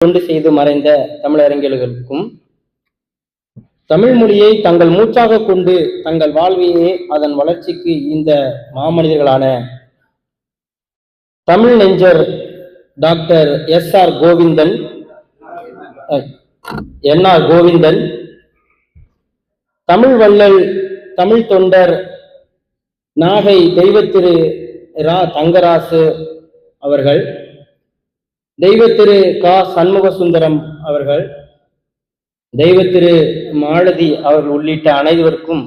தொண்டு செய்து மறைந்த தமிழறிஞர்களுக்கும் தமிழ் மொழியை தங்கள் மூச்சாக கொண்டு தங்கள் வாழ்வையே அதன் வளர்ச்சிக்கு இந்த மாமனிதர்களான Tamil நெஞ்சர் doctor S R Govindan N R Govindan Tamil வள்ளல் தமிழ் தொண்டர் நாகை தெய்வத்திரு ரா தங்கராசு அவர்கள் தெய்வத்திரு கா சண்முக சுந்தரம் அவர்கள் தெய்வத்திரு மாலதி அவர்கள் உள்ளிட்ட அனைவருக்கும்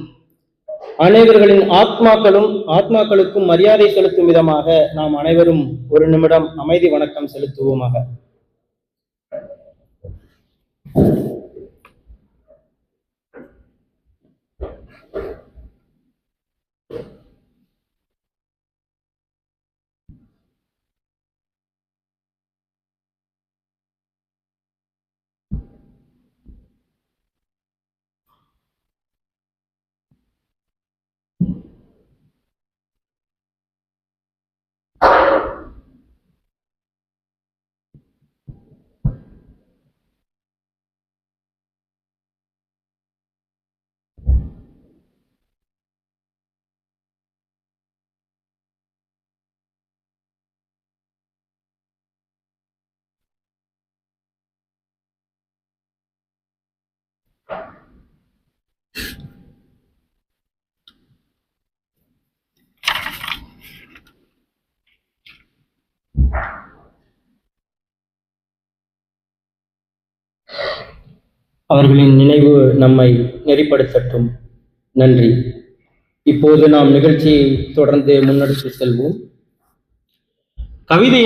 அனைவர்களின் ஆத்மாக்களும் ஆத்மாக்களுக்கும் மரியாதை செலுத்தும் விதமாக நாம் அனைவரும் ஒரு நிமிடம் அமைதி வணக்கம் செலுத்துவோமாக. அவர்களின் நினைவு நம்மை நெறிப்படுத்தட்டும். நன்றி. இப்போது நாம் நிகழ்ச்சியை தொடர்ந்து முன்னெடுத்து செல்வோம். கவிதை